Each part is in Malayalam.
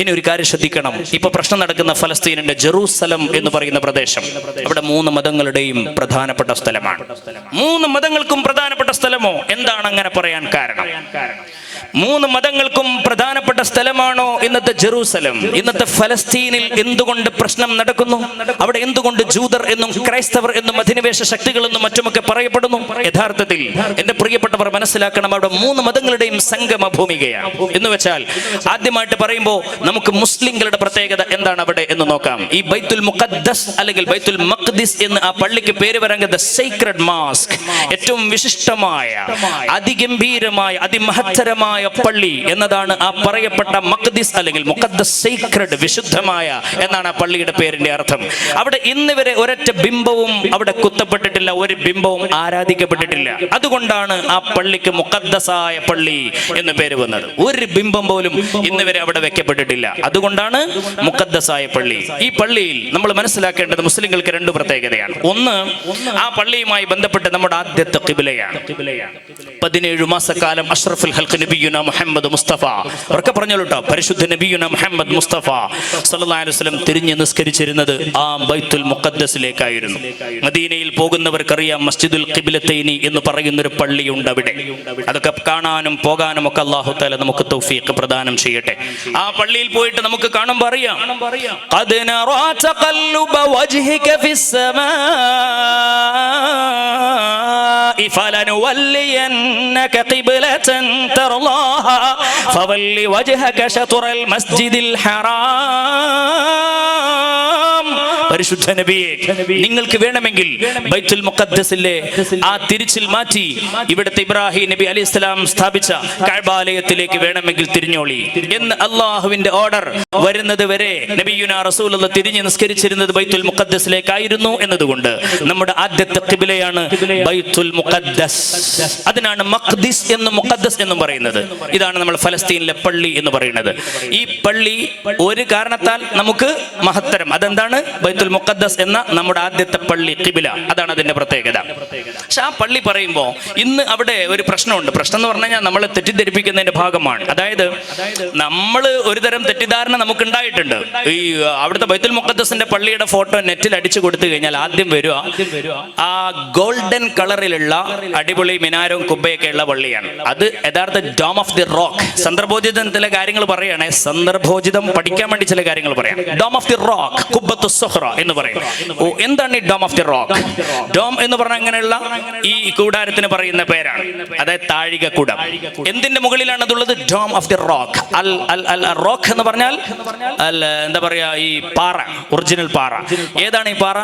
ഇനി ഒരു കാര്യം ശ്രദ്ധിക്കണം. ഇപ്പൊ പ്രശ്നം നടക്കുന്ന ഫലസ്തീനിന്റെ ജെറൂസലം എന്ന് പറയുന്ന പ്രദേശം അവിടെ മൂന്ന് മതങ്ങളുടെയും പ്രധാനപ്പെട്ട സ്ഥലമാണ്. മൂന്ന് മതങ്ങൾക്കും പ്രധാനപ്പെട്ട സ്ഥലമോ? എന്താണ് അങ്ങനെ പറയാൻ കാരണം? മൂന്ന് മതങ്ങൾക്കും പ്രധാനപ്പെട്ട സ്ഥലമാണോ ഇന്നത്തെ ജെറൂസലം? ഇന്നത്തെ ഫലസ്തീനിൽ എന്തുകൊണ്ട് പ്രശ്നം നടക്കുന്നു? അവിടെ എന്തുകൊണ്ട് ജൂതർ എന്നും ക്രൈസ്തവർ എന്നും അധിനിവേശ ശക്തികൾ എന്നും മറ്റുമൊക്കെ പറയപ്പെടുന്നു? യഥാർത്ഥത്തിൽ എന്റെ പ്രിയപ്പെട്ടവർ മനസ്സിലാക്കണം അവിടെ മൂന്ന് മതങ്ങളുടെയും സംഗമ ഭൂമികയാണ്. എന്ന് വെച്ചാൽ ആദ്യമായിട്ട് പറയുമ്പോൾ നമുക്ക് മുസ്ലിങ്ങളുടെ പ്രത്യേകത എന്താണ് അവിടെ എന്ന് നോക്കാം. ഈ ബൈത്തുൽ മുഖദ്ദസ് അല്ലെങ്കിൽ ബൈത്തുൽ മഖ്ദിസ് എന്ന് ആ പള്ളിക്ക് പേര് പറയുന്നത് സീക്രട്ട് മാസ്ക്. ഏറ്റവും വിശിഷ്ടമായ അതിഗംഭീരമായ അതിമഹത്തരമായ പള്ളി എന്നതാണ് ആ പറയപ്പെട്ട മഖ്ദിസ് അല്ലെങ്കിൽ മുഖദ്ദസ് സീക്രഡ് വിശുദ്ധമായ എന്നാണ് ആ പള്ളിയുടെ പേരിന്റെ അർത്ഥം. അവിടെ ഇന്ന് വരെ ഒരൊറ്റ ബിംബവും അവിടെ കുത്തപ്പെട്ടിട്ടില്ല ഒരു ബിംബവും ആരാധിക്കപ്പെട്ടിട്ടില്ല. അതുകൊണ്ടാണ് ആ പള്ളിക്ക് മുഖദ്ദസായ പള്ളി എന്ന് പേര് വന്നത്. ഒരു ബിംബം പോലും ഇന്ന് വരെ അവിടെ വെക്കപ്പെട്ടിട്ടില്ല. അതുകൊണ്ടാണ് മുക്കദ്ദസായ പള്ളി. ഈ പള്ളിയിൽ നമ്മൾ മനസ്സിലാക്കേണ്ടത് മുസ്ലിങ്ങൾക്ക് രണ്ട് പ്രത്യേകതയാണ്. ഒന്ന് ആ പള്ളിയുമായി ബന്ധപ്പെട്ട് നമ്മുടെ ആദ്യത്തെ കിബിലയാണ് പതിനേഴ് മാസക്കാലം അഷ്റഫുൽ ഹൽക്ക് നബിയുന മുഹമ്മദ് മുസ്തഫ. ഉറക്കെ പറഞ്ഞോട്ടോ പരിശുദ്ധ നബിയുന മുഹമ്മദ് മുസ്തഫ സല്ലല്ലാഹു അലൈഹി വസല്ലം തിരിഞ്ഞ് നിസ്കരിച്ചിരുന്നത് ആ ബൈത്തുൽ മുഖദ്ദസിലേക്കായിരുന്നു. മദീനയിൽ പോകുന്നവർക്കറിയാം മസ്ജിദുൽ കിബിലത്തൈനി എന്ന് പറയുന്ന ഒരു പള്ളിയുണ്ട് അവിടെ. അതൊക്കെ കാണാനും പോകാനും ഒക്കെ അള്ളാഹു താല നമുക്ക് തൗഫീഖ് പ്രദാനം ചെയ്യട്ടെ. ആ പള്ളിയിൽ പോയിട്ട് നമുക്ക് കാണുമ്പോൾ അറിയാം قد نرى تقلب وجهك في السماء فلنولينك قبلة ترضاها فول وجهك شطر المسجد الحرام പരിശുദ്ധ നബിയെ നിങ്ങൾക്ക് വേണമെങ്കിൽ ബൈത്തുൽ മുഖദ്ദസിലെ ആ തിരിച്ചിൽ മാറ്റി ഇവിടുത്തെ ഇബ്രാഹിം നബി അലി ഇസ്ലാം സ്ഥാപിച്ച കഴബാലയത്തിലേക്ക് വേണമെങ്കിൽ തിരിഞ്ഞോളി എന്ന് അള്ളാഹുവിന്റെ ഓർഡർ വരുന്നത് വരെ നബിയുന റസൂൽ തിരിഞ്ഞ് നിസ്കരിച്ചിരുന്നത് ബൈത്തുൽ മുഖദ്ദസിലേക്കായിരുന്നു എന്നതുകൊണ്ട് നമ്മുടെ ആദ്യത്തെ കിബിലയാണ് ബൈത്തുൽ മുഖദ്ദസ്. അതിനാണ് മഖ്ദിസ് എന്ന് മുഖദ്ദസ് എന്നും പറയുന്നത്. ഇതാണ് നമ്മൾ ഫലസ്തീനിലെ പള്ളി എന്ന് പറയുന്നത്. ഈ പള്ളി ഒരു കാരണത്താൽ നമുക്ക് മഹത്തരം. അതെന്താണ്? ബൈത്തുൽ മുഖദ്ദസ് എന്ന നമ്മുടെ ആദ്യത്തെ പള്ളി കിബില. അതാണ് അതിന്റെ പ്രത്യേകത. പക്ഷെ ആ പള്ളി പറയുമ്പോൾ ഇന്ന് അവിടെ ഒരു പ്രശ്നമുണ്ട്. പ്രശ്നം എന്ന് പറഞ്ഞു കഴിഞ്ഞാൽ നമ്മളെ തെറ്റിദ്ധരിപ്പിക്കുന്നതിന്റെ ഭാഗമാണ്. അതായത് നമ്മൾ ഒരു തരം തെറ്റിദ്ധാരണ നമുക്ക് ഉണ്ടായിട്ടുണ്ട് ഈ അവിടുത്തെ ബൈത്തുൽ മുഖദ്ദസിന്റെ പള്ളിയുടെ ഫോട്ടോ നെറ്റിൽ അടിച്ചു കൊടുത്തു കഴിഞ്ഞാൽ ആദ്യം വരിക. ആ ഗോൾഡൻ കളറിലുള്ള അടിപൊളി മിനാരവും കുബ്ബയൊക്കെ ഉള്ള പള്ളിയാണ്. അത് യഥാർത്ഥ ഡോം ഓഫ് ദി റോക്ക്. സന്ദർഭോചിതം ചില കാര്യങ്ങൾ പറയുകയാണെ സന്ദർഭോചിതം പഠിക്കാൻ വേണ്ടി ചില കാര്യങ്ങൾ പറയാം. ഡോം ഓഫ് ദി റോക്ക് കുബ്ബത്ത് സുഹ്റ. എന്ന് പറയും. ഓ എന്താണ് ഈ dome of the rock dome എന്ന് പറഞ്ഞാൽ അങ്ങനെയുള്ള ഈ കൂടാരത്തിന് പറയുന്ന പേരാണ്. അതായത് താഴിക കൂടം എന്തിന്റെ മുകളിലാണ് അതുള്ളത് ഡോം ഓഫ് ദി റോക്ക് അൽ അൽ അൽ റോക്ക് എന്ന് പറഞ്ഞാൽ അൽ എന്താ പറയാ ഈ പാറ ഒറിജിനൽ പാറ. ഏതാണ് ഈ പാറ?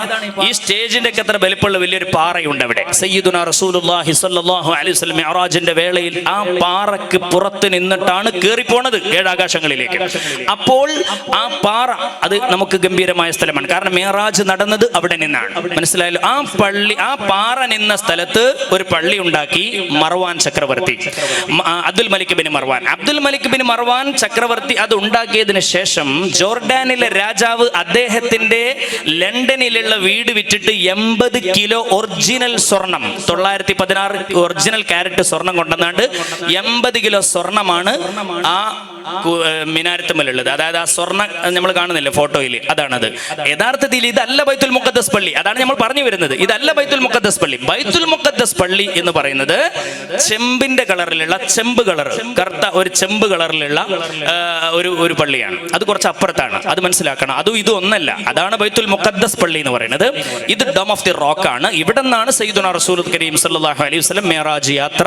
ഈ സ്റ്റേജിന്റെ ഒക്കെ അത്ര വലിപ്പമുള്ള വലിയൊരു പാറയുണ്ട് അവിടെ. സയ്യിദുന റസൂലുള്ളാഹി സ്വല്ലല്ലാഹു അലൈഹി വസല്ലം മിഅ്റാജിന്റെ വേളയിൽ ആ പാറക്ക് പുറത്ത് നിന്നിട്ടാണ് കേറിപ്പോണത് ഏഴാകാശങ്ങളിലേക്ക്. അപ്പോൾ ആ പാറ അത് നമുക്ക് ഗംഭീരമായ സ്ഥലമാണ്. കാരണം മേറാജ് നടന്നത് അവിടെ നിന്നാണ്. മനസ്സിലായല്ലോ? ആ പള്ളി ആ പാറ നിന്ന സ്ഥലത്ത് ഒരു പള്ളി ഉണ്ടാക്കി മർവാൻ ചക്രവർത്തി. Abdul Malik bin Marwan. Abdul Malik bin Marwan ചക്രവർത്തി അത് ഉണ്ടാക്കിയതിനു ശേഷം ജോർഡാനിലെ രാജാവ് അദ്ദേഹത്തിന്റെ ലണ്ടനിലുള്ള വീട് വിറ്റിട്ട് എൺപത് കിലോ ഒറിജിനൽ സ്വർണം തൊള്ളായിരത്തി പതിനാറ് ഒറിജിനൽ ക്യാരറ്റ് സ്വർണം കൊണ്ടുവന്നാണ്ട് എൺപത് കിലോ സ്വർണമാണ് ആ മിനാരത്തുമ്മലുള്ളത്. അതായത് ആ സ്വർണ നമ്മൾ കാണുന്നില്ലേ ഫോട്ടോയിൽ? അതാണത്. യഥാർത്ഥത്തിൽ ഇതല്ല ബൈത്തുൽ മുഖദ്ദസ് പള്ളി. അതാണ് നമ്മൾ പറഞ്ഞു വരുന്നത്. ഇതല്ല ബൈത്തുൽ മുഖദ്ദസ് പള്ളി. ബൈത്തുൽ മുഖദ്ദസ് പള്ളി എന്ന് പറയുന്നത് ചെമ്പിന്റെ കളറിലുള്ള ചെമ്പ് കളർ കറുത്ത ഒരു ചെമ്പ് കളറിലുള്ള ഒരു ഒരു പള്ളിയാണ്. അത് കുറച്ച് അപ്പുറത്താണ്. അത് മനസ്സിലാക്കണം. അതും ഇതും ഒന്നല്ല. അതാണ് ബൈത്തുൽ മുഖദ്ദസ് പള്ളി എന്ന് പറയുന്നത്. ഇത് ഡം ഓഫ് ദി റോക്ക് ആണ്. ഇവിടെ നിന്നാണ് സയ്യിദുന റസൂൽ കരീം സല്ലല്ലാഹു അലൈഹി വസല്ലം മേറാജ് യാത്ര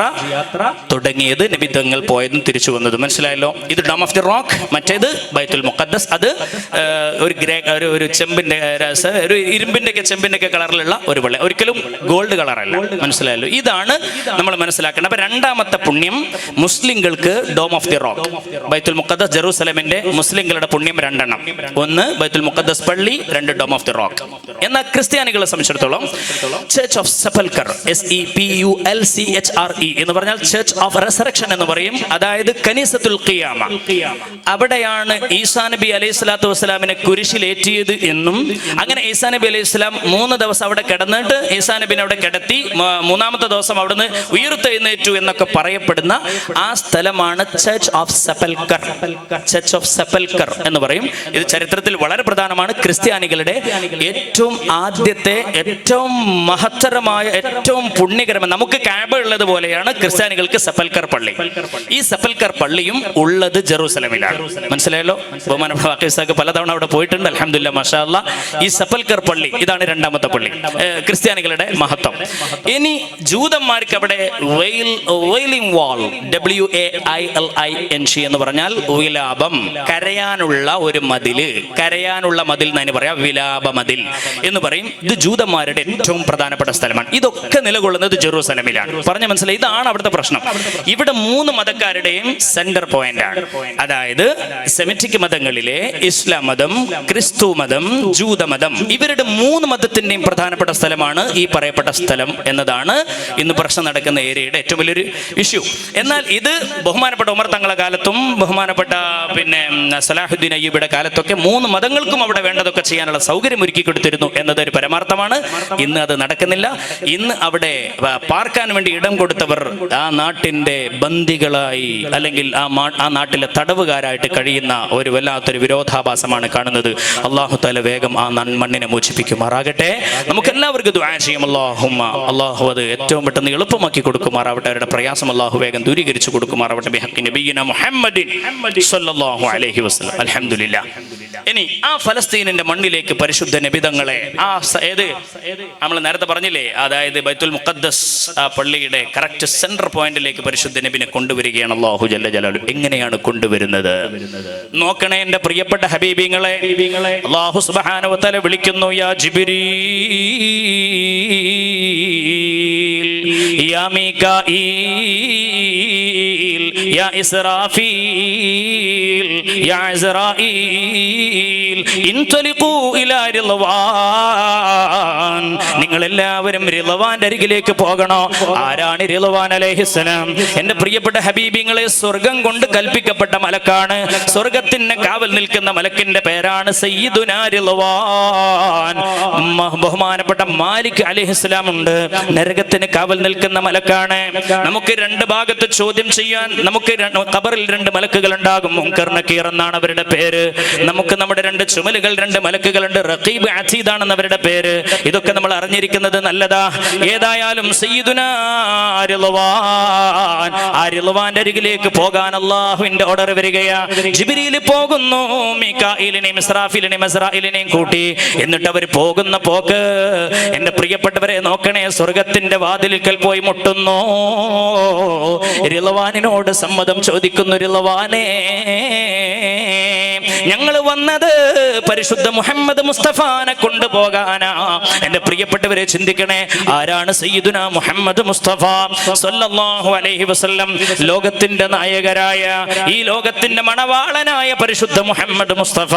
തുടങ്ങിയത്. നബി തങ്ങൾ പോയതും തിരിച്ചു വന്നതും. മനസ്സിലായല്ലോ? ഇത് ഡം ഓഫ് ദി റോക്ക്. മറ്റേത് ബൈത്തുൽ മുഖദ്ദസ്. അത് ഒരു ഗ്രേ ഒരു ചെമ്പിന്റെ ഒരു ഇരുമ്പിന്റെ ഒക്കെ ചെമ്പിന്റെ ഒക്കെ കളറിലുള്ള ഒരു പള്ളി ഒരിക്കലും ഗോൾഡ് കളറല്ല. മനസ്സിലായല്ലോ? ഇതാണ് നമ്മൾ മനസ്സിലാക്കേണ്ടത്. അപ്പൊ രണ്ടാമത്തെ പുണ്യം മുസ്ലിങ്ങൾക്ക് dome of the rock. Baitul Muqaddas ജെറൂസലമിന്റെ മുസ്ലിങ്ങളുടെ പുണ്യം രണ്ടെണ്ണം. ഒന്ന് ബൈത്തുൽ മുഖദ്ദസ് പള്ളി രണ്ട് ഡോം ഓഫ് ദി റോക്ക്. എന്നാൽ ക്രിസ്ത്യാനികളെ സംബന്ധിച്ചിടത്തോളം church of sepulchre S E P U L C H R E എന്ന് പറഞ്ഞാൽ ചേർച്ച് ഓഫ് റെസറക്ഷൻ എന്ന് പറയും. അതായത് കനീസത്തുൽ ഖിയാമ. അവിടെയാണ് ഈസാ നബി അലൈഹി സ്വലാത്തു വസ്സലാമിനെ കുരിശിലേറ്റിയത് എന്നും അങ്ങനെ ഈസാ നബി അലൈഹി ഇസ്ലാം മൂന്ന് ദിവസം അവിടെ കിടന്നിട്ട് ഈസാ നബിനെ അവിടെ കിടത്തി മൂന്നാമത്തെ ദിവസം അവിടുന്ന് ഉയർത്തെഴുന്നേറ്റു എന്നൊക്കെ പറയപ്പെടുന്ന ആ സ്ഥലമാണ് church of sepulchre church of sepulchre എന്ന് പറയും. ഇത് ചരിത്രത്തിൽ വളരെ പ്രധാനമാണ്. ക്രിസ്ത്യാനികളുടെ ഏറ്റവും ആദ്യത്തെ ഏറ്റവും മഹത്തരമായ ഏറ്റവും പുണ്യകരമായ നമുക്ക് കാബ ഉള്ളത് പോലെയാണ് ക്രിസ്ത്യാനികൾക്ക് സെപ്പൽക്കർ പള്ളി. ഈ സെപ്പൽക്കർ പള്ളിയും ഉള്ളത് ജെറൂസലമിലാണ്. മനസ്സിലായല്ലോ? ബഹുമാനപ്പെട്ട പലതവണ അവിടെ പോയിട്ടുണ്ട്. അലഹമില്ല മഷാ അല്ലാ. ഈ സപൽക്കർ പള്ളി ഇതാണ് രണ്ടാമത്തെ പള്ളി. ക്രിസ്ത്യാനികളുടെ മഹത്വം. ഇനി ജൂതന്മാർക്ക് അവിടെ വാൾ എന്ന് പറഞ്ഞാൽ വിലാപം കരയാനുള്ള ഒരു മതിൽ കരയാനുള്ള മതിൽ എന്ന് പറയാം വിലാപ മതിൽ എന്ന് പറയും. ഇത് ജൂതന്മാരുടെ ഏറ്റവും പ്രധാനപ്പെട്ട സ്ഥലമാണ്. ഇതൊക്കെ നിലകൊള്ളുന്നത് ജെറൂസലമിലാണ്. പറഞ്ഞ മനസ്സിലായി? ഇതാണ് അവിടുത്തെ പ്രശ്നം. ഇവിടെ മൂന്ന് മതക്കാരുടെയും സെന്റർ പോയിന്റ് ആണ്. അതായത് സെമിറ്റിക് മതങ്ങളിലെ ഇസ്ലാം മതം ക്രിസ്തു മതം ജൂതമതം. ഇവരുടെ മൂന്ന് മതത്തിന്റെയും പ്രധാനപ്പെട്ട സ്ഥലമാണ് ഈ പറയപ്പെട്ട സ്ഥലം എന്നതാണ് ഇന്ന് പ്രശ്നം നടക്കുന്ന ഏരിയയുടെ ഏറ്റവും വലിയൊരു ഇഷ്യൂ എന്നാൽ ഇത് ബഹുമാനപ്പെട്ട ഉമർ തങ്ങളെ കാലത്തും ബഹുമാനപ്പെട്ട പിന്നെ സലാഹുദ്ദീൻ അയ്യൂബിയുടെ കാലത്തൊക്കെ മൂന്ന് മതങ്ങൾക്കും അവിടെ വേണ്ടതൊക്കെ ചെയ്യാനുള്ള സൗകര്യം ഒരുക്കി കൊടുത്തിരുന്നു എന്നത് ഒരു പരമാർത്ഥമാണ്. ഇന്ന് അത് നടക്കുന്നില്ല. ഇന്ന് അവിടെ പാർക്കാൻ വേണ്ടി ഇടം കൊടുത്തവർ ആ നാട്ടിന്റെ ബന്ദികളായി അല്ലെങ്കിൽ ആ ആ നാട്ടിലെ തടവുകാരായിട്ട് കഴിയുന്ന ഒരു വല്ലാത്തൊരു വിരോധാഭാസമാണ് കാണുന്നത്. അള്ളാഹു തല വേഗം ആ നന്മണ്ണിനെ മണ്ണിനെ മോചിപ്പിക്കുമാറാകട്ടെ. നമുക്ക് എല്ലാവർക്കും ദുആ ചെയ്യും. അല്ലാഹുമ്മ അല്ലാഹു അത് ഏറ്റവും പെട്ടെന്ന് എളുപ്പമാക്കി കൊടുക്കുമാറാവട്ടെ. അവരുടെ പ്രയാസം അല്ലാഹു വേഗം ദൂരീകരിച്ചു കൊടുക്കുമാറാവട്ടെ. ബിഹഖി നബിയിന മുഹമ്മദിൻ സല്ലല്ലാഹു അലൈഹി വസല്ലം. അൽഹംദുലില്ലാ ഇനി ആ ഫലസ്തീനിന്റെ മണ്ണിലേക്ക് പരിശുദ്ധ നിബിതങ്ങളെ ആ ഏത്? നമ്മൾ നേരത്തെ പറഞ്ഞില്ലേ അതായത് ബൈത്തുൽ മുഖദ്ദസ് ആ പള്ളിയുടെ കറക്റ്റ് സെന്റർ പോയിന്റിലേക്ക് പരിശുദ്ധ നബിനെ കൊണ്ടുവരികയാണ് അള്ളാഹു ജല്ല ജലാലു. എങ്ങനെയാണ് കൊണ്ടുവരുന്നത്? നോക്കണേ എന്റെ പ്രിയപ്പെട്ട ഹബീബിങ്ങളെ അള്ളാഹു സുബാനുവത്തല വിളിക്കുന്നു യാ ജിബിരീൽ യാ മീകായിൽ യാ ഇസ്രാഫീൽ യാ ഇസ്രായീൽ നിങ്ങൾ എല്ലാവരും റിലവാന്റെ അരികിലേക്ക് പോകണോ? ആരാണ് റിലവാൻ അലൈഹിസ്സലാം? എന്റെ പ്രിയപ്പെട്ട ഹബീബിങ്ങളെ സ്വർഗം കൊണ്ട് കൽപ്പിക്കപ്പെട്ട മലക്കാണ്. സ്വർഗത്തിന് കാവൽ നിൽക്കുന്ന മലക്കിന്റെ പേരാണ് സയ്യിദുനാ റിലവാൻ ബഹുമാനപ്പെട്ട മാലിക് അലിഹിസ്ലാം ഉണ്ട് നരകത്തിന് കാവൽ നിൽക്കുന്ന മലക്കാണ്. നമുക്ക് രണ്ട് ഭാഗത്ത് ചോദ്യം ചെയ്യാൻ നമുക്ക് കബറിൽ രണ്ട് മലക്കുകൾ ഉണ്ടാകും. എന്നാണ് അവരുടെ പേര്. നമുക്ക് നമ്മുടെ രണ്ട് ചുമലുകൾ രണ്ട് മലക്കുകളുണ്ട്. റഖീബ് അസീദാണെന്ന് അവരുടെ പേര്. ഇതൊക്കെ നമ്മൾ അറിഞ്ഞിരിക്കുന്നത് നല്ലതാ. ഏതായാലും റിളവാന്റെ അരികിലേക്ക് പോകാൻ അള്ളാഹുവിന്റെ ഓർഡർ വരികയാ. ജിബിരിയിൽ പോകുന്നു. മിക്കായിലിനെയും ഇസ്രാഫിലിനെയും ഇസ്രായിലിനെയും കൂട്ടി. എന്നിട്ട് അവർ പോകുന്ന പോക്ക് എന്റെ പ്രിയപ്പെട്ടവരെ നോക്കണേ സ്വർഗത്തിന്റെ വാതിലിക്കൽ പോയി മുട്ടുന്നു. റിലവാനിനോട് സമ്മതം ചോദിക്കുന്നു റിലവാനേ ഞങ്ങൾ വന്നത് പരിശുദ്ധ മുഹമ്മദ് മുസ്തഫാനെ കൊണ്ടുപോകാനാ. എന്റെ പ്രിയപ്പെട്ടവരെ ചിന്തിക്കണേ ആരാണ് സയ്യിദുന മുഹമ്മദ് മുസ്തഫ? സല്ലല്ലാഹു അലൈഹി വസല്ലം ലോകത്തിന്റെ നായകരായ ഈ ലോകത്തിന്റെ മണവാളനായ പരിശുദ്ധ മുഹമ്മദ് മുസ്തഫ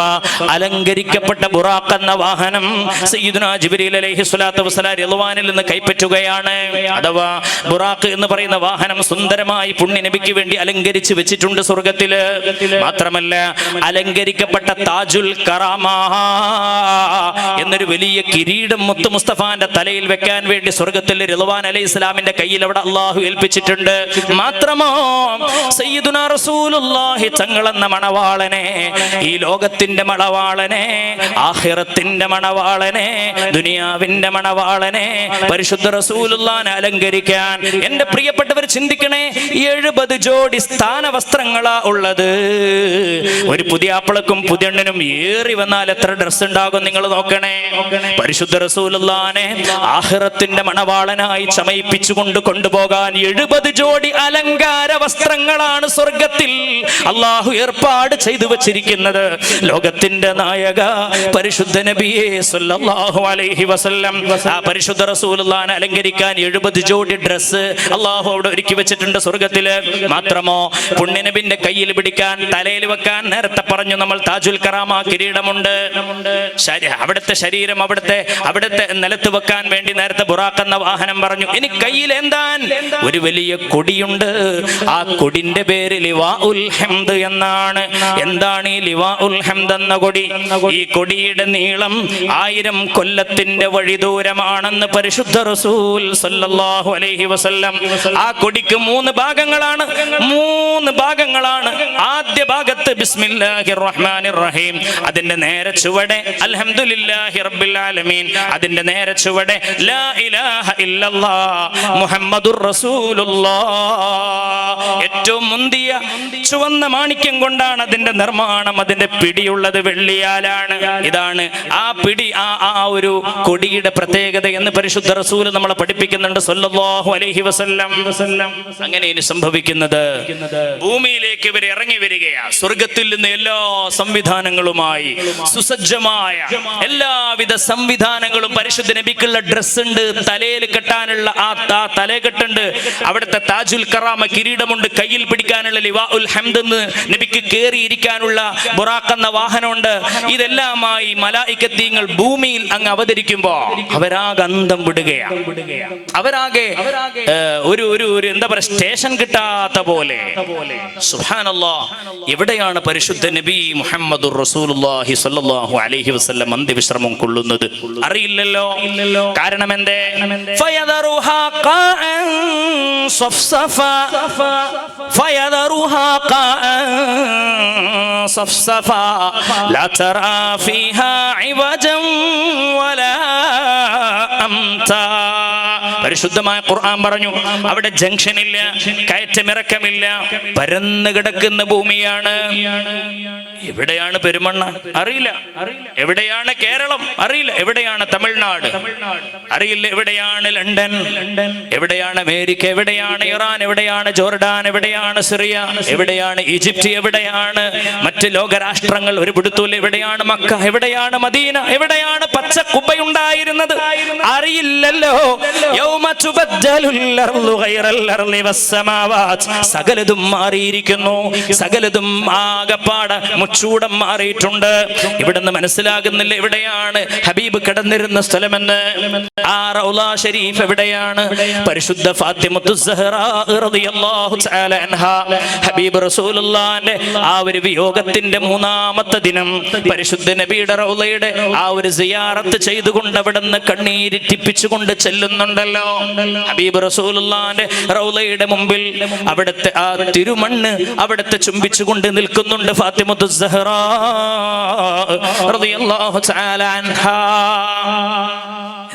അലങ്കരിക്കപ്പെട്ട ബുറാഖ് എന്ന വാഹനം സയ്യിദുന ജിബ്രീൽ അലൈഹി സ്വലാത്തു വസ്സലാം റിളവാനിൽ നിന്ന് കൈപ്പറ്റുകയാണ്. അഥവാ ബുറാഖ് എന്ന് പറയുന്ന വാഹനം സുന്ദരമായി പുണ്യ നബിക്ക് വേണ്ടി അലങ്കരിച്ച് വെച്ചിട്ടുണ്ട് സ്വർഗത്തിൽ മാത്രമല്ല അലങ്കരിക്കപ്പെട്ട താജുൽ കറാമ എന്നൊരു വലിയ കിരീടം മുത്തു മുസ്തഫാന്റെ തലയിൽ വെക്കാൻ വേണ്ടി സ്വർഗത്തിൽ റിലവാൻ അലൈഹി ഇസ്ലാമിന്റെ കയ്യിൽ അവിടെ അള്ളാഹു ഏൽപ്പിച്ചിട്ടുണ്ട്. മാത്രമോ സയ്യിദുന റസൂലുള്ളാഹി തങ്ങളെന്ന മണവാളനെ ഈ ലോകത്തിന്റെ മണവാളനെ ആഹിറത്തിന്റെ മണവാളനെ ദുനിയാവിന്റെ മണവാളനെ പരിശുദ്ധ റസൂലുള്ളാനെ അലങ്കരിക്കാൻ എന്റെ പ്രിയപ്പെട്ടവർ ചിന്തിക്കണേ എഴുപത് ജോഡി സ്ഥാന വസ്ത്രങ്ങളാ ഉള്ളത്. ഒരു പുതിയ ആപ്പിളക്കും പുതിയണ്ണനും ഏറി വന്നാൽ എത്ര ഡ്രസ് ഉണ്ടാകും നിങ്ങൾ നോക്കണേ. പരിശുദ്ധ റസൂലുള്ളാനെ ആഹ്റത്തിന്റെ മണവാളനായി ചമയിപ്പിച്ചുകൊണ്ട് കൊണ്ടുപോകാൻ എഴുപത് ജോഡി അലങ്കാര വസ്ത്രങ്ങളാണ് സ്വർഗത്തിൽ അള്ളാഹു ഏർപ്പാട് ചെയ്തു വച്ചിരിക്കുന്നത്. ലോകത്തിന്റെ നായക പരിശുദ്ധ നബിയെ സല്ലല്ലാഹു അലൈഹി വസല്ലം. ആ പരിശുദ്ധ റസൂലുള്ളാനെ അലങ്കരിക്കാൻ എഴുപത് ജോഡി ഡ്രസ്സ് അള്ളാഹു അവിടെ ഒരുക്കി വെച്ചിട്ടുണ്ട് സ്വർഗത്തിൽ മാത്രമോ പുണ്യനബിന്റെ കയ്യിൽ പിടിക്കാൻ തലയിൽ വെക്കാൻ നേരത്തെ പറഞ്ഞു നമ്മൾ താജുൽ കറാമ കിരീടമുണ്ട്. ശരി- അവിടുത്തെ ശരീരം അവിടുത്തെ അവിടുത്തെ നിലത്ത് വെക്കാൻ വേണ്ടി നേരത്തെ ബുറാക്കെന്ന വാഹനം പറഞ്ഞു. ഇനി കയ്യിൽ എന്താൻ ഒരു വലിയ കൊടിയുണ്ട്. ആ കൊടിന്റെ പേര് ലിവാ ഉൽ ഹംദ് എന്നാണ്. എന്താണ് ഈ ലിവാ ഉൽ ഹംദ് എന്ന കൊടി? ഈ കൊടിയുടെ നീളം ആയിരം കൊല്ലത്തിന്റെ വഴി ദൂരമാണെന്ന് പരിശുദ്ധ റസൂൽ സല്ലല്ലാഹു അലൈഹി വസല്ലം ആ കൊടിക്ക് മൂന്ന് ഭാഗങ്ങളാണ്. മൂന്ന് ഭാഗങ്ങളാണ്. ആദ്യ ഭാഗത്ത് ബിസ്മില്ലാഹിർ റഹ്മാനിർ റഹീം. അതിന്റെ നേരെ ചുവടെ അൽഹംദുലില്ലാഹി റബ്ബിൽ ആലമീൻ. അതിന്റെ നേരെ ചുവടെ ലാ ഇലാഹ ഇല്ലല്ലാ മുഹമ്മദുർ റസൂലുള്ളാഹ് ഏറ്റവും മുന്തിയ ചുവന്ന മാണിക്യം കൊണ്ടാണ് അതിന്റെ നിർമ്മാണം. അതിന്റെ പിടിയുള്ളത് വെള്ളിയാലാണ്. ഇതാണ് ആ പിടി ആ ആ ഒരു കൊടിയുടെ പ്രത്യേകത എന്ന് പരിശുദ്ധ റസൂൽ നമ്മളെ പഠിപ്പിക്കുന്നുണ്ട് സല്ലല്ലാഹു അലൈഹി വസല്ലം. അങ്ങനെ ഇനി സംഭവിക്കുന്നത് ഭൂമിയിലേക്ക് ഇവർ ഇറങ്ങി വരികയാ സ്വർഗത്തിൽ നിന്ന് എല്ലാ സംവിധാനങ്ങളുമായി സുസജ്ജമായ എല്ലാവിധ സംവിധാനങ്ങളും പരിശുദ്ധ നബിക്കുള്ള ഡ്രസ് ഉണ്ട് തലയിൽ കെട്ടാനുള്ള ആ താ തലകെട്ടുണ്ട്. അവിടുത്തെ താജുൽ കറാമ കിരീടമുണ്ട് കയ്യിൽ പിടിക്കാനുള്ള ലിവാ ഉൽ ഹംദ് നബിക്ക് കയറിയിരിക്കാനുള്ള ബുറാക്കെന്ന വാഹനമുണ്ട്. ഇതെല്ലാമായി മലായിക്കത്തീങ്ങൾ ഭൂമിയിൽ അങ്ങ് അവതരിക്കുമ്പോ അവരാകെ അന്തം വിടുകയാണ്. അവരാകെ ഒരു ഒരു ഒരു എന്താ പറയാ സ്റ്റേഷൻ കിട്ടാത്ത പോലെ. സുഹാനല്ലോ എവിടെയാണ് പരിശുദ്ധ നബി മുഹമ്മദ് റസൂലുള്ളാഹി സ്വല്ലല്ലാഹു അലൈഹി വസല്ലം അന്ത്യവിശ്രമം കൊള്ളുന്നത് അറിയില്ലല്ലോ കാരണം എന്തേ ഫയദറുഹാ ഖാഅൻ صفصفا فيذرها قاء صفصفا لا ترى فيها عوجا ولا أمتا പരിശുദ്ധമായ ഖുർആൻ പറഞ്ഞു അവിടെ ജംഗ്ഷൻ ഇല്ല കയറ്റമിറക്കമില്ല പരന്നു കിടക്കുന്ന ഭൂമിയാണ് എവിടെയാണ് പെരുമണ്ണ? അറിയില്ല. എവിടെയാണ് കേരളം? അറിയില്ല. എവിടെയാണ് തമിഴ്നാട്? അറിയില്ല. എവിടെയാണ് ലണ്ടൻ? എവിടെയാണ് അമേരിക്ക? എവിടെയാണ് ഇറാൻ? എവിടെയാണ് ജോർഡാൻ? എവിടെയാണ് സിറിയ? എവിടെയാണ് ഈജിപ്ത്? എവിടെയാണ് മറ്റ് ലോകരാഷ്ട്രങ്ങൾ? ഒരു പിടുത്തൂല എവിടെയാണ് മക്ക? എവിടെയാണ് മദീന? എവിടെയാണ് പച്ച കുബയുണ്ടായിരുന്നത് അറിയില്ലല്ലോ. സകലതും മാറിയിരിക്കുന്നു. സകലതും ആകപ്പാട് മുച്ചൂടം മാറിയിട്ടുണ്ട്. ഇവിടുന്ന് മനസ്സിലാകുന്നില്ല എവിടെയാണ്. ഹബീബ് കിടന്നിരുന്ന സ്ഥലമെന്ന്. ആ റൗല ഷരീഫ് എവിടെയാണ്? പരിശുദ്ധ ഹബീബ് റസൂലുള്ളാന്റെ ആ ഒരു വിയോഗത്തിന്റെ മൂന്നാമത്തെ ദിനം. പരിശുദ്ധ നബിയുടെ റൗളയുടെ ആ ഒരു സിയാറത്ത് ചെയ്തുകൊണ്ട് അവിടുന്ന് കണ്ണീരിറ്റിപ്പിച്ചുകൊണ്ട് ചെല്ലുന്നുണ്ടല്ലോ. ഹബീബ് റസൂലുള്ളാന്റെ റൗളയുടെ മുമ്പിൽ അവിടുത്തെ ആ തിരുമണ്ണ് അവിടുത്തെ ചുംബിച്ചുകൊണ്ട് നിൽക്കുന്നുണ്ട് ഫാത്തിമത്തു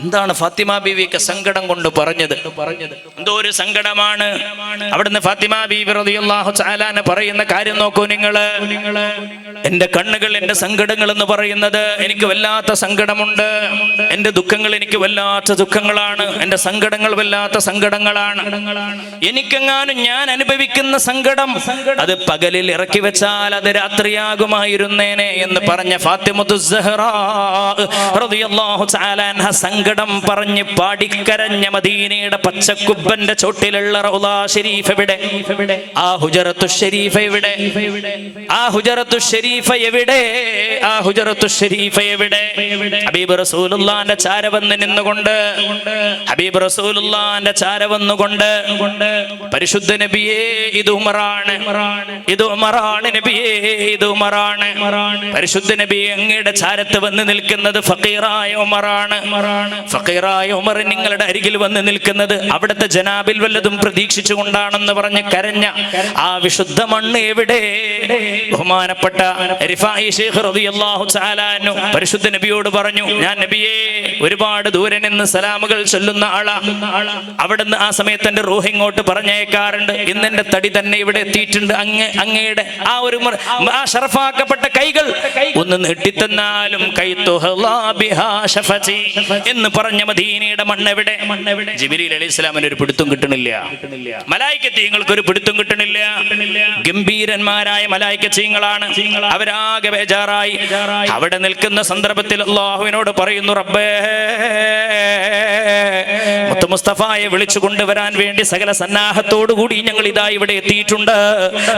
എന്താണ് ഫാത്തിമ ബീവിക്ക് സങ്കടം കൊണ്ട് പറഞ്ഞത്? എന്തോ ഒരു സങ്കടമാണ്. അവിടുന്ന് ഫാത്തിമ ബീവി റളിയല്ലാഹു ചാലാന പറയുന്ന കാര്യം നോക്കൂ നിങ്ങൾ എന്റെ കണ്ണുകൾ എന്റെ സങ്കടങ്ങൾ എന്ന് പറയുന്നത് എനിക്ക് വല്ലാത്ത സങ്കടമുണ്ട്. എന്റെ ദുഃഖങ്ങൾ എനിക്ക് വല്ലാത്ത ദുഃഖങ്ങളാണ്. എന്റെ സങ്കടങ്ങൾ വല്ലാത്ത സങ്കടങ്ങളാണ്. എനിക്കെങ്ങാനും ഞാൻ അനുഭവിക്കുന്ന സങ്കടം അത് പകലിൽ ഇറക്കി വെച്ചാൽ അത് രാത്രിയാകുമായിരുന്നേനെ എന്ന് പറഞ്ഞ അൻഹ സങ്കടം പറഞ്ഞ് പാടിക്കരഞ്ഞ മദീനയുടെ പച്ചക്കുബ്ബന്റെ ചോട്ടിലുള്ള റൗലാ ഷരീഫ് എവിടെ? ആ ഹുജറത്തു ഷരീഫ് എവിടെ? ആ ഹുജറത്തു ഷരീഫ എവിടെ? ആ ഹുജറത്തു ഷരീഫ എവിടെ? ഹബീബ് റസൂലുള്ളാന്റെ ചാര വന്ന് നിന്നുകൊണ്ട് ഹബീബ് റസൂലുള്ളാന്റെ ചാര വന്നുകൊണ്ട് പരിശുദ്ധ നബിയേ ഇത് ഉമറാണ്. ഇത് ഉമറാണ് നബിയേ ഇത് ഉമറാണ്. പരിശുദ്ധ നബി അങ്ങയുടെ ചാരത്ത് വന്ന് നിൽക്കുന്നത് ഫക്കീറായ ഉമറാണ്. ഫക്കീറായ ഉമർ നിങ്ങളുടെ അരികിൽ വന്ന് നിൽക്കുന്നത് അവിടുത്തെ ജനാബിൽ വല്ലതും പ്രതീക്ഷിച്ചുകൊണ്ടാണെന്ന് പറഞ്ഞ് കരഞ്ഞ ആ വിശുദ്ധ മണ്ണ് എവിടെ? ബഹുമാനപ്പെട്ട പരിശുദ്ധ നബിയോട് പറഞ്ഞു ഞാൻ നബിയെ ഒരുപാട് ദൂരെ നിന്ന് സലാമുകൾ ചൊല്ലുന്ന ആളാ. അവിടുന്ന് ആ സമയത്ത് എന്റെ റൂഹ് ഇങ്ങോട്ട് പറഞ്ഞേക്കാറുണ്ട് ഇന്ന് എന്റെ തടി തന്നെ ഇവിടെ എത്തിയിട്ടുണ്ട്. അങ്ങ് അങ്ങയുടെ ആ ഒരു ആ ആ ഷറഫാക്കപ്പെട്ട കൈകൾ ഒന്ന് നീട്ടിത്തന്നാലും എന്ന് പറഞ്ഞ മദീനയുടെ മണ്ണെവിടെ? മണ്ണെവിടെ അലി ഇസ്ലാമിന് ഒരു പിടുത്തം കിട്ടണില്ല. മലായിക്കത്തീങ്ങൾക്ക് ഒരു പിടുത്തം കിട്ടണില്ല. ഗംഭീരന്മാരായ മലായിക്കച്ചീങ്ങളാണ് അവരാകെ ബേജാറായി. അവിടെ നിൽക്കുന്ന സന്ദർഭത്തിൽ അള്ളാഹുവിനോട് പറയുന്നു റബ്ബേ മുസ്തഫായെ വിളിച്ചു കൊണ്ടുവരാൻ വേണ്ടി സകല സന്നാഹത്തോടുകൂടി ഞങ്ങൾ ഇതാ ഇവിടെ എത്തിയിട്ടുണ്ട്.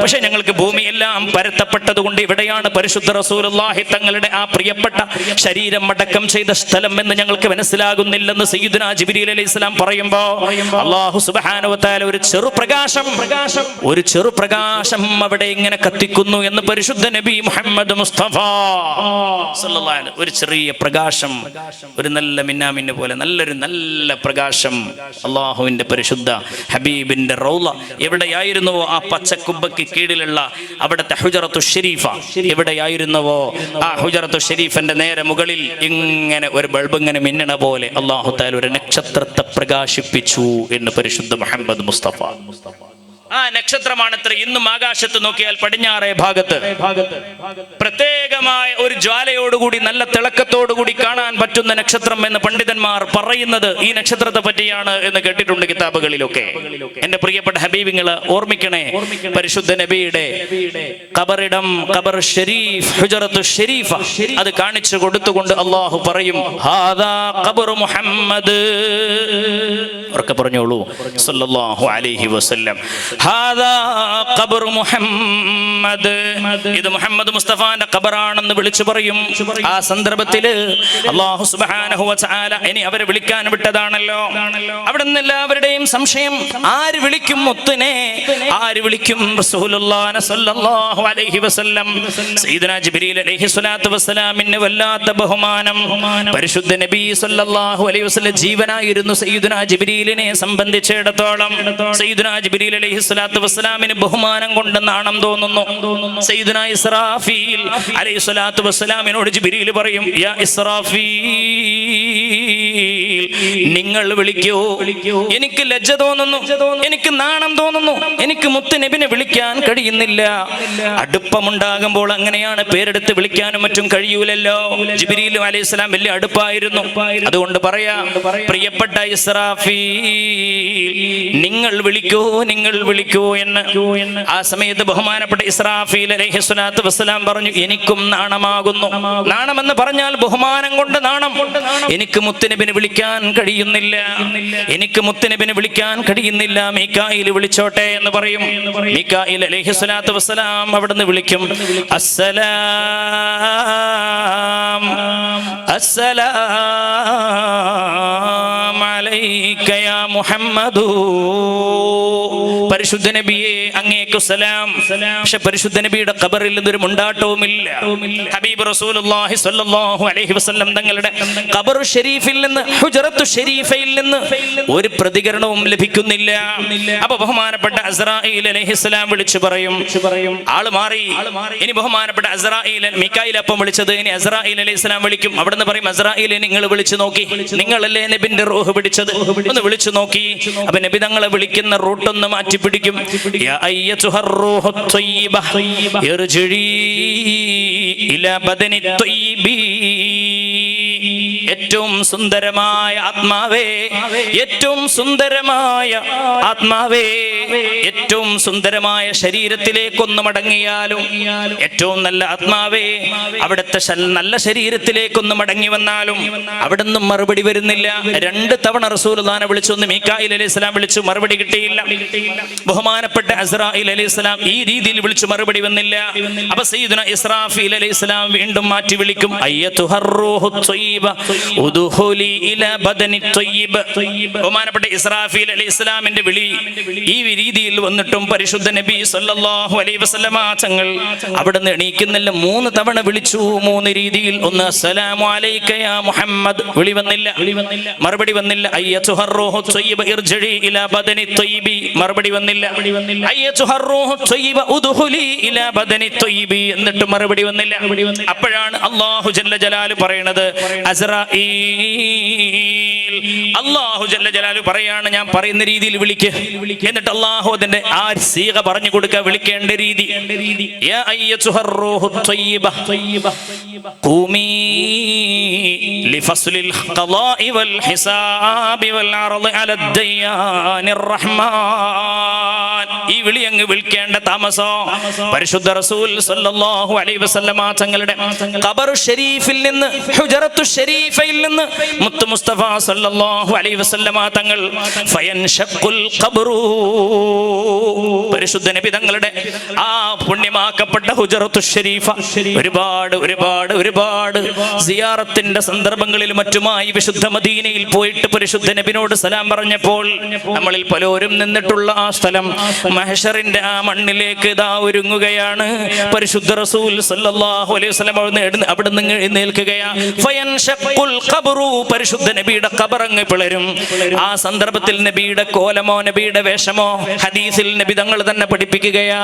പക്ഷെ ഞങ്ങൾക്ക് ഭൂമിയെല്ലാം പരത്തപ്പെട്ടത് കൊണ്ട് ഇവിടെയാണ് പരിശുദ്ധ റസൂലുള്ളാഹി തങ്ങളുടെ ആ പ്രിയപ്പെട്ട ശരീരം അടക്കം ചെയ്ത സ്ഥലം എന്ന് ഞങ്ങൾക്ക് മനസ്സിലാകുന്നില്ലെന്ന് സയ്യിദുന ജിബ്രീൽ അലൈഹി സ്വലാം പറയുമ്പോ അള്ളാഹു സുബ്ഹാനഹു വതആല ഒരു ചെറു പ്രകാശം പ്രകാശം ഒരു ചെറു പ്രകാശം അവിടെ ഇങ്ങനെ കത്തിക്കുന്നു എന്ന് പരിശുദ്ധ നബി മുഹമ്മദ് മുസ്തഫ അലൈഹി ഒരു ചെറിയ പ്രകാശം ഒരു നല്ല മിന്നാമിന്നെ പോലെ നല്ലൊരു നല്ല പ്രകാശം അള്ളാഹുവിന്റെ പരിശുദ്ധ ഹബീബിന്റെ റൗള എവിടെയായിരുന്നുവോ ആ പച്ചക്കുബയ്ക്ക് കീഴിലുള്ള അവിടുത്തെ ഹുജറത്തു ഷെരീഫ എവിടെയായിരുന്നുവോ? ആ ഹുജറത്തു ഷെരീഫിന്റെ നേരെ മുകളിൽ ഇങ്ങനെ ഒരു ബൾബ് ഇങ്ങനെ മിന്നണ പോലെ അള്ളാഹു താൽ ഒരു നക്ഷത്രത്തെ പ്രകാശിപ്പിച്ചു എന്ന് പരിശുദ്ധ മുഹമ്മദ് മുസ്തഫ മുസ്തഫ. ആ നക്ഷത്രമാണ് ഇത്ര ഇന്നും ആകാശത്ത് നോക്കിയാൽ പടിഞ്ഞാറേ ഭാഗത്ത്. പ്രത്യേകമായ ഒരു ജ്വാലയോടുകൂടി നല്ല തിളക്കത്തോടുകൂടി കാണാൻ പറ്റുന്ന നക്ഷത്രം എന്ന് പണ്ഡിതന്മാർ പറയുന്നത് ഈ നക്ഷത്രത്തെ പറ്റിയാണ് എന്ന് കേട്ടിട്ടുണ്ട് കിതാബുകളിലൊക്കെ. എന്റെ പ്രിയപ്പെട്ട ഹബീബിങ്ങൾ ഓർമ്മിക്കണേ പരിശുദ്ധ നബിയുടെ ഖബറിടം ഖബർ ഷെരീഫ് ഹുജറത്തു ഷരീഫ. അത് കാണിച്ചു കൊടുത്തുകൊണ്ട് അള്ളാഹു പറയും ഹാദാ മുഹമ്മദ്. ഉറക്കെ പറഞ്ഞോളൂ. സല്ലല്ലാഹു അലൈഹി വസല്ലം. മുഹമ്മദ്. ഇത് മുഹമ്മദ് മുസ്തഫാന്റെ ഖബറാണെന്ന് വിളിച്ചു പറയും. ആ സന്ദർഭത്തിൽ അള്ളാഹു വതആല ഇനി അവരെ വിളിക്കാൻ വിട്ടതാണല്ലോ. അവിടെ നിന്ന് എല്ലാവരുടെയും സംശയം ആര് വിളിക്കും മുത്തിനെ? ആര് വിളിക്കും വല്ലാത്ത ബഹുമാനം. പരിശുദ്ധ നബി സ്വല്ലല്ലാഹു അലൈഹി വസല്ലം ജീവനായിരുന്നു സയ്യിദുനാ ജിബ്രീലിനെ സംബന്ധിച്ചിടത്തോളം. സയ്യിദുനാ ജിബ്രീൽ അലൈഹി സ്വലാത്തു വസ്സലാമിന് ബഹുമാനം കൊണ്ട് നാണം തോന്നുന്നു. സയ്യിദുനാ ഇസ്രാഫീൽ അലൈഹിസ്വലാത്തു വസ്സലാമിനോട് ജിബിരിയിൽ പറയും യാ ഇസ്രാഫീൽ നിങ്ങൾ വിളിക്കൂ. എനിക്ക് ലജ്ജ തോന്നുന്നു. എനിക്ക് നാണം തോന്നുന്നു. എനിക്ക് മുത്ത് നബിനെ വിളിക്കാൻ കഴിയുന്നില്ല. അടുപ്പമുണ്ടാകുമ്പോൾ അങ്ങനെയാണ് പേരെടുത്ത് വിളിക്കാനും മറ്റും കഴിയൂലല്ലോ. ജിബിരിയിലും അലൈഹി സ്വലാം വലിയ അടുപ്പായിരുന്നു. അതുകൊണ്ട് പറയാ പ്രിയപ്പെട്ട ഇസ്രാഫീൽ നിങ്ങൾ വിളിക്കൂ നിങ്ങൾ എന്ന്. ആ സമയത്ത് ബഹുമാനപ്പെട്ട ഇസ്രാഫീൽ അലൈഹി വസ്സലാം പറഞ്ഞു എനിക്കും നാണമാകുന്നു. നാണമെന്ന് പറഞ്ഞാൽ ബഹുമാനം കൊണ്ട് നാണം. എനിക്ക് മുത്തുനബിനെ വിളിക്കാൻ കഴിയുന്നില്ല. എനിക്ക് മുത്തുനബിനെ വിളിക്കാൻ കഴിയുന്നില്ല. മീക്കായിൽ വിളിച്ചോട്ടെ എന്ന് പറയും. മീക്കായിൽ അലൈഹി സ്വലാത്തു വസ്സലാം അവിടുന്ന് വിളിക്കും അസ്സലാം അസ്സലാം അലൈക മുഹമ്മദൂ മുഹമ്മദു. പരിശുദ്ധ നബിയെ അങ്ങേക്കു സലാം. പക്ഷെ പരിശുദ്ധ നബിയുടെ ഖബറിൽ നിന്നൊരു മുണ്ടാട്ടവുമില്ല. ഹബീബ് റസൂലുള്ളാഹി സ്വല്ലല്ലാഹു അലൈഹി വസല്ലം തങ്ങളുടെ ഖബറു ഷരീഫിൽ നിന്ന് ഹുജറത്തു ഷരീഫയിൽ നിന്ന് ഒരു പ്രതികരണവും ലഭിക്കുന്നില്ല. അപ്പൊ ബഹുമാനപ്പെട്ട അസ്രായിൽ അലൈഹിസ്സലാം വിളിച്ചു പറയും ആൾ മാറി. ഇനി ബഹുമാനപ്പെട്ട അസ്രായിൽ മിക്കായിൽ അപ്പം വിളിച്ചത് ഇനി അസ്രായിൽ അലൈഹിസ്സലാം വിളിക്കും. അവിടുന്ന് പറയും അസ്രായിൽ നിങ്ങൾ വിളിച്ചു നോക്കി. നിങ്ങളല്ലേ നബിന്റെ റൂഹ് പിടിച്ചത്? ഒന്ന് വിളിച്ചു നോക്കി. അപ്പൊ നബി തങ്ങളെ വിളിക്കുന്ന റൂട്ടൊന്ന് മാറ്റി പിടിക്കും. ഇല ബദനി ഏറ്റവും സുന്ദരമായ ആത്മാവേ ഏറ്റവും സുന്ദരമായ ആത്മാവേ ഏറ്റവും സുന്ദരമായ ശരീരത്തിലേക്കൊന്ന് മടങ്ങിയാലും ഏറ്റവും നല്ല ആത്മാവേ അവിടുത്തെ നല്ല ശരീരത്തിലേക്കൊന്ന് മടങ്ങി വന്നാലും അവിടെ നിന്നും മറുപടി വരുന്നില്ല. രണ്ട് തവണ റസൂലുള്ളാനെ വിളിച്ചു ഒന്ന് മീക്കായിൽ അലൈഹി സ്വലാം വിളിച്ചു മറുപടി കിട്ടിയില്ല. ബഹുമാനപ്പെട്ട അസ്രായിൽ അലൈഹി സ്വലാം ഈ രീതിയിൽ വിളിച്ചു മറുപടി വന്നില്ല. അപ്പൊ സയ്യിദുന ഇസ്രാഫീൽ അലൈഹി സ്വലാം വീണ്ടും മാറ്റി വിളിക്കും. അയ്യത്തുഹർ ത്വയ്യിബ് ബഹുമാനപ്പെട്ട ഇസ്രാഫീൽ അലൈഹി ഇസ്ലാമിന്റെ വിളി. ഈ രീതിയിൽ വന്നിട്ടും പരിശുദ്ധ നബി സല്ലല്ലാഹു അലൈഹി വസല്ലമ തങ്ങൾ അവിടുന്ന് എണീക്കുന്നില്ല. മൂന്ന് തവണ വിളിച്ചു. മൂന്ന് രീതിയിൽ ഒന്ന് മുഹമ്മദ്. വിളി വന്നില്ല. മറുപടി വന്നില്ല. ഇലാ ബദനി മറുപടി വന്നില്ല. ഇലാ ബദനി എന്നിട്ട് മറുപടി വന്നില്ല. അപ്പോഴാണ് അല്ലാഹു ജല്ല ജലാൽ പറയുന്നത് അള്ളാഹു ജലാലു പറയാണ് ഞാൻ പറയുന്ന രീതിയിൽ വിളിക്ക്. എന്നിട്ട് അള്ളാഹു അതിന്റെ ആ സീക പറഞ്ഞു കൊടുക്കുക വിളിക്കേണ്ട രീതി. ഈ വിളി അങ്ങ് വിളിക്കേണ്ട താമസോ? പരിശുദ്ധ റസൂൽ സല്ലല്ലാഹു അലൈഹി വസല്ലമ തങ്ങളുടെ ഖബറു ഷരീഫിൽ നിന്ന് ഹുജറ ഹുജറത്തു ഷരീഫയിൽ നിന്ന് മുത്തു മുസ്തഫ സല്ലല്ലാഹു അലൈഹി വസല്ലമ തങ്ങൾ ഫയൻഷഖുൽ ഖബ്റു. പരിശുദ്ധ നബി തങ്ങളുടെ ആ പുണ്യമാക്കപ്പെട്ട ഹുജറത്തു ഷരീഫ. ഒരുപാട് ഒരുപാട് ഒരുപാട് സിയാറത്തിന്റെ സന്ദർഭങ്ങളിൽ മറ്റുമായി വിശുദ്ധ മദീനയിൽ പോയിട്ട് പരിശുദ്ധ നബിനോട് സലാം പറഞ്ഞപ്പോൾ നമ്മളിൽ പലരും നിന്നിട്ടുള്ള ആ സ്ഥലം മഹഷറിന്റെ ആ മണ്ണിലേക്ക് ഇതാ ഒരുങ്ങുകയാണ്. പരിശുദ്ധ റസൂൽ സല്ലല്ലാഹു അലൈഹി വസല്ലം അവിടുന്ന് നിന്ന് അവിടെ പരിശുദ്ധ നബിയുടെ കബറങ്ങ് പിളരും. ആ സന്ദർഭത്തിൽ നബിയുടെ കോലമോ നബിയുടെ വേഷമോ ഹദീസിൽ നബി തങ്ങൾ തന്നെ പഠിപ്പിക്കുകയാ.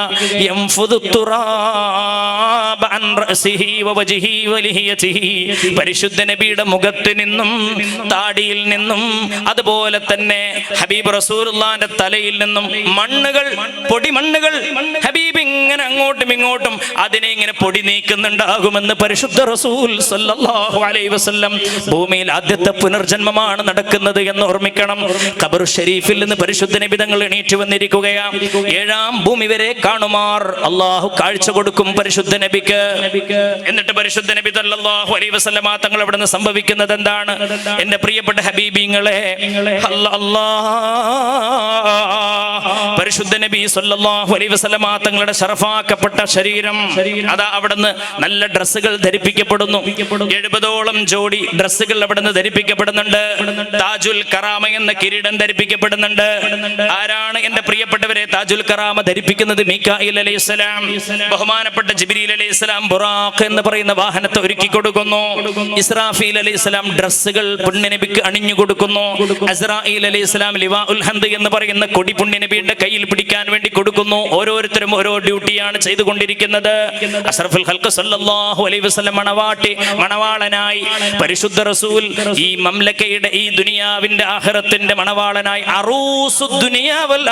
പരിശുദ്ധ നബിയുടെ മുഖത്ത് നിന്നും താടിയിൽ നിന്നും അതുപോലെ തന്നെ ഹബീബ് റസൂലുള്ളാന്റെ തലയിൽ നിന്നും മണ്ണുകൾ പൊടിമണ്ണുകൾ ഹബീബ് ഇങ്ങനെ അങ്ങോട്ടും ഇങ്ങോട്ടും അതിനെ ഇങ്ങനെ പൊടി നീക്കുന്നുണ്ടാകുമെന്ന് പരിശുദ്ധ റസൂൽ സല്ലല്ലാഹു അലൈഹി വസല്ലം ഭൂമിയിൽ ആദ്യത്തെ പുനർജന്മമാണ് നടക്കുന്നത് എന്ന് ഓർമ്മിക്കണം. ഖബർ ഷരീഫിൽ നിന്ന് പരിശുദ്ധ നിബിതങ്ങൾ എണീറ്റ് വന്നിരിക്കുകയാണ്. ഏഴാം ഭൂമി വരെ കാണുമാർ. അള്ളാഹു കാഴ്ച കൊടുക്കും പരിശുദ്ധ നബിക്ക്. എന്നിട്ട് പരിശുദ്ധ നബി തല്ലാഹു അലൈഹി വസല്ലമ തങ്ങൾ അവിടെ നിന്ന് സംഭവിക്കുന്നത് എന്താണ്? എന്റെ പ്രിയപ്പെട്ട ഹബീബിങ്ങളെ. പരിശുദ്ധ നബി സല്ലല്ലാഹു അലൈഹി വസല്ലമ തങ്ങളുടെ ശരഫാക്കപ്പെട്ട ശരീരം. അതാ അവിടുന്ന് നല്ല ഡ്രസ്സുകൾ ധരിപ്പിക്കപ്പെടുന്നു. എഴുപതോളം ജോഡി ഡ്രസ്സുകൾ അവിടുന്ന് ധരിപ്പിക്കപ്പെടുന്നുണ്ട്. താജുൽ കറാമ എന്ന കിരീടം ധരിപ്പിക്കപ്പെടുന്നുണ്ട്. ആരാണ് എന്റെ പ്രിയപ്പെട്ടവരെ? താജുൽ കറാമ ധരിപ്പിക്കുന്നത് മീക്കായിൽ അലൈഹി ബഹുമാനപ്പെട്ട ജിബിരിൽ അലൈഹി ബുറാഖ് എന്ന് പറയുന്ന വാഹനത്തെ ഒരുക്കി കൊടുക്കുന്നു. ഇസ്രാഫീൽ അലൈഹി സ്വലാം ഡ്രസ്സുകൾ പുണ്യനബിക്ക് അണിഞ്ഞു കൊടുക്കുന്നു. അസ്രായിൽ അലൈഹി സ്വലാം ലിവാ ഉൽഹന്ത് എന്ന് പറയുന്ന കൊടി പുണ്യനബിയുടെ കയ്യിൽ പിടിക്കാൻ വേണ്ടി കൊടുക്കുന്നു. ഓരോരുത്തരും ഓരോ ഡ്യൂട്ടിയാണ് ചെയ്തുകൊണ്ടിരിക്കുന്നത്. അസറഫുൽ ഹൽക്ക് സല്ലല്ലാഹു അലൈഹി വസല്ലം മണവാട്ടി മണവാളനായി പരിശുദ്ധ റസൂൽ ഈ മംലക്കയുടെ ഈ ദുനിയാവിന്റെ ആഹ്റത്തിന്റെ മണവാളനായി അറൂസു ദുനിയാവൽ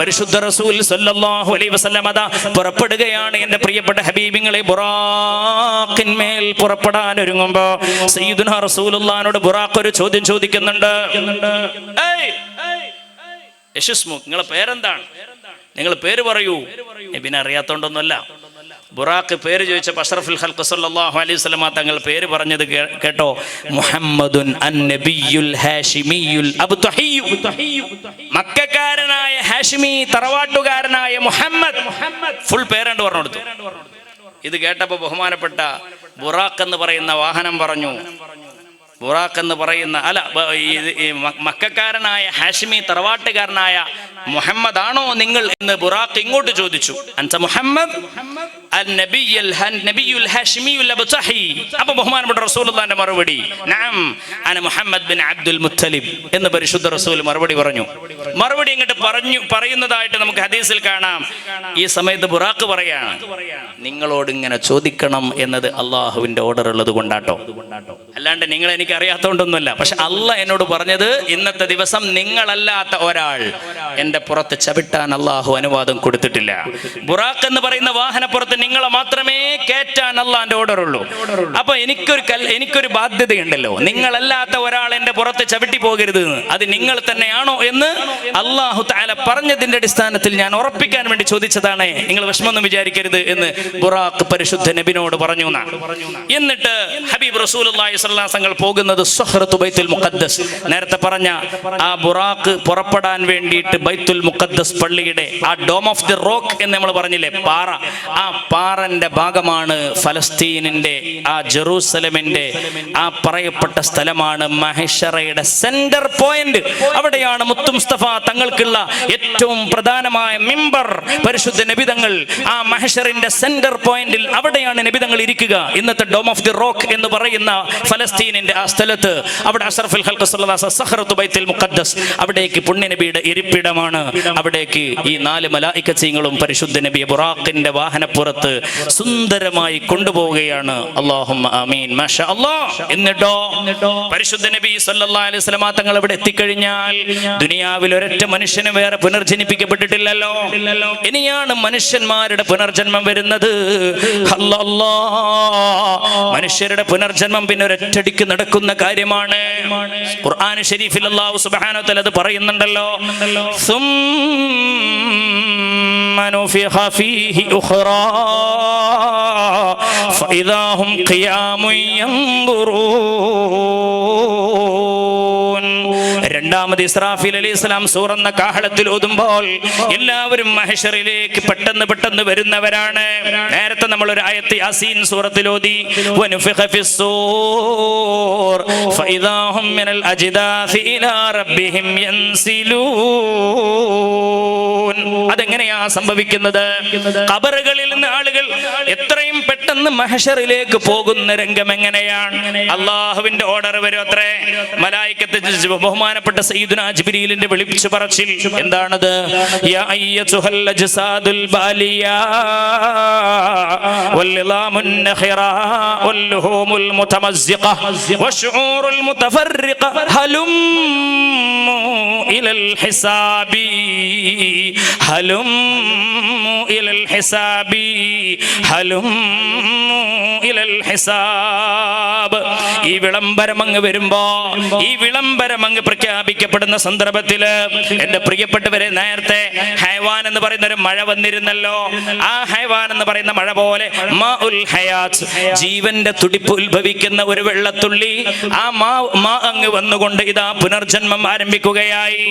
പരിശുദ്ധ റസൂൽ സല്ലല്ലാഹു അലൈഹി വസല്ലം അതാ പുറപ്പെടുകയാണ് എന്റെ പ്രിയപ്പെട്ട ഹബീബിങ്ങളെ ബുറാഖിന്മേൽ പുറപ്പെടാൻ ഒരുങ്ങുമ്പോ സയ്യിദുന റസൂലുള്ളാഹിനോട് ബുറാഖ് ഒരു ചോദ്യം ചോദിക്കുന്നുണ്ട്. ഏയ്, ഏയ്, യശസ്മു നിങ്ങളെ പേരെന്താണ്? നിങ്ങൾ പേര് പറയൂ. പിന്നെ അറിയാത്തോണ്ടൊന്നുമല്ല. ബുറാഖ് പേര് ചോദിച്ച അഷ്റഫുൽ ഖൽഖ് സല്ലല്ലാഹു അലൈഹി വസല്ലമ തങ്ങൾ പേര് പറഞ്ഞത് കേട്ടോ. മുഹമ്മദുൻ മക്കക്കാരനായ ഹാഷിമി തറവാട്ടുകാരനായ മുഹമ്മദ്. ഫുൾ പേരണ്ട് പറഞ്ഞു കൊടുത്തു ഇത് കേട്ടപ്പോൾ ബഹുമാനപ്പെട്ട ബുറാഖ് എന്ന് പറയുന്ന വാഹനം പറഞ്ഞു. ബുറാഖ് എന്ന് പറയുന്ന അല്ല മക്കാരനായ ഹാഷിമി തറവാട്ടുകാരനായ മുഹമ്മദ് ആണോ നിങ്ങൾ എന്ന് ബുറാഖ് ഇങ്ങോട്ട് ചോദിച്ചു. അൻസ മുഹമ്മദ് അപ്പോൾ ബഹുമാനപ്പെട്ട റസൂലുള്ളാഹിന്റെ മറുപടി നഅം അന മുഹമ്മദ് ബിൻ അബ്ദുൽ മുത്തലിബ് എന്ന് പരിശുദ്ധ റസൂൽ മറുപടി പറഞ്ഞു. മറുപടി ഇങ്ങോട്ട് പറഞ്ഞു പറയുന്നതായിട്ട് നമുക്ക് ഹദീസിൽ കാണാം. ഈ സമയത്ത് ബുറാഖ് പറയാണ് നിങ്ങളോട് ഇങ്ങനെ ചോദിക്കണം എന്നത് അള്ളാഹുവിന്റെ ഓർഡർ ഉള്ളത് കൊണ്ടാട്ടോ. അല്ലാണ്ട് നിങ്ങൾ എനിക്ക് അറിയാത്തോണ്ടൊന്നുമല്ല പക്ഷെ അല്ല എന്നോട് പറഞ്ഞത് ഇന്നത്തെ ദിവസം നിങ്ങളല്ലാത്ത ഒരാൾ എന്റെ പുറത്ത് ചവിട്ടാൻ അള്ളാഹു അനുവാദം കൊടുത്തിട്ടില്ല. ബുറാഖ് എന്ന് പറയുന്ന വാഹനപ്പുറത്ത് നിങ്ങളെ മാത്രമേ കയറ്റാൻ അള്ളാന്റെ ഓർഡർ ഉള്ളൂ. അപ്പൊ എനിക്കൊരു എനിക്കൊരു ബാധ്യതയുണ്ടല്ലോ. നിങ്ങളല്ലാത്ത ഒരാൾ എന്റെ പുറത്ത് ചവിട്ടി പോകരുത്. അത് നിങ്ങൾ തന്നെയാണോ എന്ന് അള്ളാഹു താല പറഞ്ഞതിന്റെ അടിസ്ഥാനത്തിൽ ഞാൻ ഉറപ്പിക്കാൻ വേണ്ടി ചോദിച്ചതാണ്. നിങ്ങൾ വിഷമൊന്നും വിചാരിക്കരുത് എന്ന് ബുറാഖ് പരിശുദ്ധ നബിനോട് പറഞ്ഞു എന്നാ. എന്നിട്ട് ഹബീബ് റസൂലുള്ളാഹി സ്വല്ലല്ലാഹു അലൈഹി വസല്ലം പോകുന്നത് ബൈത്തുൽ മുഖദ്ദസ്. നേരത്തെ പറഞ്ഞ ആ ബുറാഖ് പുറപ്പെടാൻ വേണ്ടിയിട്ട് ബൈത്തുൽ മുഖദ്ദസ് പള്ളിയുടെ ആ ഡോം ഓഫ് ദി റോക്ക് എന്ന് നമ്മൾ പറഞ്ഞില്ലേ പാറ. ആ പാറന്റെ ഭാഗമാണ് ഫലസ്തീനിന്റെ ആ ജെറൂസലമിന്റെ ആ പറയപ്പെട്ട സ്ഥലമാണ് മഹേഷറയുടെ സെന്റർ പോയിന്റ് അവിടെയാണ് മുത്തു മുസ്തഫ തങ്ങൾക്കുള്ള ഏറ്റവും പ്രധാനമായ മിമ്പർ പരിശുദ്ധ നബിതങ്ങൾ. ആ മഹഷറിന്റെ സെന്റർ പോയിന്റിൽ അവിടെയാണ് നബിതങ്ങൾ ഇരിക്കുക. ഇന്നത്തെ ഡോം ഓഫ് ദി റോക്ക് എന്ന് പറയുന്ന ഫലസ്തീനിന്റെ സ്ഥലത്ത് അവിടെ അഷറഫുൽ ബൈത്തുൽ മുഖദ്ദസ് അവിടേക്ക് പുണ്യനബിയുടെ ഇരിപ്പിടമാണ്. അവിടേക്ക് ഈ നാല് മലായിക്കച്ചീങ്ങളും പരിശുദ്ധ നബി ബുറാഖിന്റെ വാഹനപ്പുറത്ത് സുന്ദരമായി കൊണ്ടുപോവുകയാണ്. അല്ലാഹുമ്മ ആമീൻ. എന്നിട്ടോ? പരിശുദ്ധ നബി സല്ലല്ലാഹു അലൈഹി വസല്ലമ തങ്ങൾ അവിടെ എത്തിക്കഴിഞ്ഞാൽ ദുനിയാവിൽ ഒരൊറ്റ മനുഷ്യന് വേറെ പുനർജനിപ്പിക്കപ്പെട്ടിട്ടില്ലല്ലോ. ഇനിയാണ് മനുഷ്യന്മാരുടെ പുനർജന്മം വരുന്നത്. മനുഷ്യരുടെ പുനർജന്മം പിന്നെ ഒരൊറ്റടിക്ക് നിൽക്കുന്ന കാര്യമാണ്. ഖുർആൻ ശരീഫിൽ അള്ളാഹു സുബ്ഹാനഹു തആല അത് പറയുന്നുണ്ടല്ലോ. രണ്ടാമത് ഇസ്രാഫിൽ അലി ഇസ്ലാം സൂറന്ന കാഹളത്തിൽ ഓതുമ്പോൾ എല്ലാവരും മഹഷറിലേക്ക് പെട്ടെന്ന് പെട്ടെന്ന് വരുന്നവരാണ്. നേരത്തെ നമ്മൾ ഒരു ആയത്ത് യാസീൻ സൂറത്തിൽ ഓതി വനുഫിഹ അജ്ദാഥി ഇലാ റബ്ബിഹിം യൻസിലൂൻ. അതെങ്ങനെയാ സംഭവിക്കുന്നത്? കബറുകളിൽ നിന്ന് ആളുകൾ എത്രയും പെട്ടെന്ന് മഹഷറിലേക്ക് പോകുന്ന രംഗം എങ്ങനെയാണ്? അള്ളാഹുവിന്റെ ഓർഡർ വരും അത്രേ. മലായിക്കത്തെ ബഹുമാനപ്പെട്ട സയ്യിദുന ജിബ്രീലിന്റെ വിളിച്ചു പറച്ചിൽ. എന്താണത്? ബാലിയാ വല്ലിളാമുൻ المتفرقة هلموا إلى الحساب. هلموا إلى الحساب. ഹിസാബി إلى الحساب. ഈ വിളംബരം അങ്ങ് വരുമ്പോ ഈ വിളംബരം അങ്ങ് പ്രഖ്യാപിക്കപ്പെടുന്ന സന്ദർഭത്തിൽ എന്റെ പ്രിയപ്പെട്ടവരെ നേരത്തെ ഹൈവാൻ എന്ന് പറയുന്ന ഒരു മഴ വന്നിരുന്നല്ലോ. ആ ഹൈവാൻ എന്ന് പറയുന്ന മഴ പോലെ ജീവന്റെ തുടിപ്പ് ഉത്ഭവിക്കുന്ന ഒരു വെള്ളത്തുള്ളി. ആ മാ മാ അങ്ങ് വന്നുകൊണ്ട് ഇതാ പുനർജന്മം ആരംഭിക്കുകയായി.